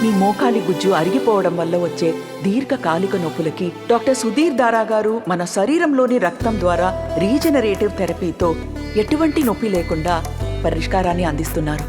మీ మోకాలి గుజ్జు అరిగిపోవడం వల్ల వచ్చే దీర్ఘకాలిక నొప్పులకి డాక్టర్ సుధీర్ దారా గారు మన శరీరంలోని రక్తం ద్వారా రీజనరేటివ్ థెరపీతో ఎటువంటి నొప్పి లేకుండా పరిష్కారాన్ని అందిస్తున్నారు.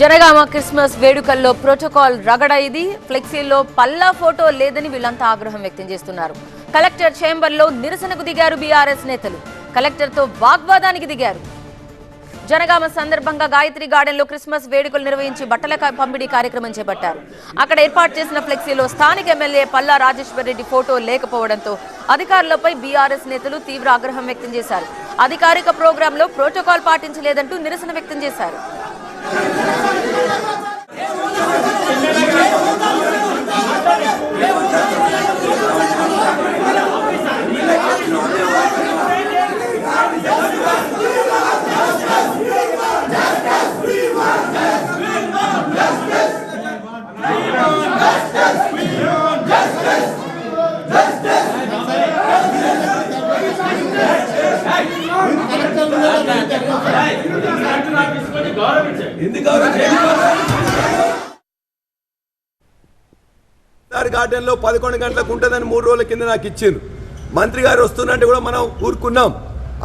జనగామ క్రిస్మస్ వేడుకల్లో ప్రోటోకాల్ రగడ ఇది. ఫ్లెక్సీల్లో పల్లా ఫోటో లేదని వీళ్ళంతా ఆగ్రహం వ్యక్తం చేస్తున్నారు. కలెక్టర్ చేంబర్లో నిరసనకు దిగారు బీఆర్ఎస్ నేతలు. కలెక్టర్తో వాగ్వాదానికి దిగారు. జనగామ సందర్భంగా గాయత్రి గార్డెన్లో క్రిస్మస్ వేడుకలు నిర్వహించి బట్టల పంపిణీ కార్యక్రమం చేపట్టారు. అక్కడ ఏర్పాటు చేసిన ఫ్లెక్సీలో స్థానిక ఎమ్మెల్యే పల్లా రాజేశ్వర్ రెడ్డి ఫోటో లేకపోవడంతో అధికారులపై బీఆర్ఎస్ నేతలు తీవ్ర ఆగ్రహం వ్యక్తం చేశారు. అధికారిక ప్రోగ్రాంలో ప్రోటోకాల్ పాటించలేదంటూ నిరసన వ్యక్తం చేశారు. గార్డెన్ గార్డెన్లో పదకొండు గంటలకు ఉంటుందని మూడు రోజుల కింద నాకు ఇచ్చింది మంత్రి గారు వస్తున్నట్టు కూడా మనం ఊరుకున్నాం.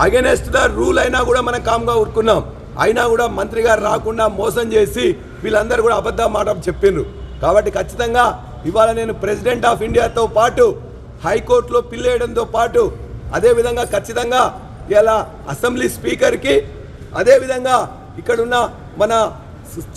అగెనెస్ట్ ద రూల్ అయినా కూడా మనం కామ్గా ఊరుకున్నాం. అయినా కూడా మంత్రి గారు రాకుండా మోసం చేసి వీళ్ళందరూ కూడా అబద్ధ మాట చెప్పిండ్రు. కాబట్టి ఖచ్చితంగా ఇవాళ నేను ప్రెసిడెంట్ ఆఫ్ ఇండియాతో పాటు హైకోర్టులో పిల్లేయడంతో పాటు అదేవిధంగా ఖచ్చితంగా ఇలా అసెంబ్లీ స్పీకర్కి అదేవిధంగా ఇక్కడున్న మన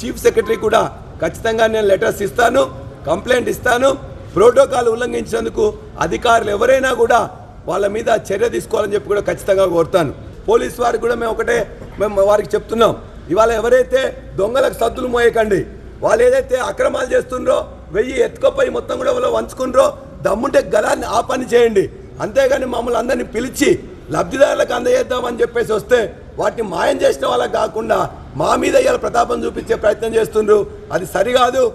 చీఫ్ సెక్రటరీ కూడా ఖచ్చితంగా నేను లెటర్స్ ఇస్తాను కంప్లైంట్ ఇస్తాను. ప్రోటోకాల్ ఉల్లంఘించినందుకు అధికారులు ఎవరైనా కూడా వాళ్ళ మీద చర్య తీసుకోవాలని చెప్పి కూడా ఖచ్చితంగా కోరుతాను. పోలీస్ వారికి కూడా మేము ఒకటే మేము వారికి చెప్తున్నాం. ఇవాళ ఎవరైతే దొంగలకు సద్దులు మోయకండి వాళ్ళు ఏదైతే అక్రమాలు చేస్తుండ్రో వెయ్యి ఎత్తుకపోయి మొత్తం కూడా వాళ్ళు వంచుకుండ్రో దమ్ముంటే గలాన్ని ఆ పని చేయండి. అంతేగాని మమ్మల్ని అందరినీ పిలిచి లబ్ధిదారులకు అందజేద్దామని చెప్పేసి వస్తే వాటిని మాయం చేసిన వాళ్ళకి కాకుండా మా మీద ఇవాళ ప్రతాపం చూపించే ప్రయత్నం చేస్తుండ్రు. అది సరికాదు.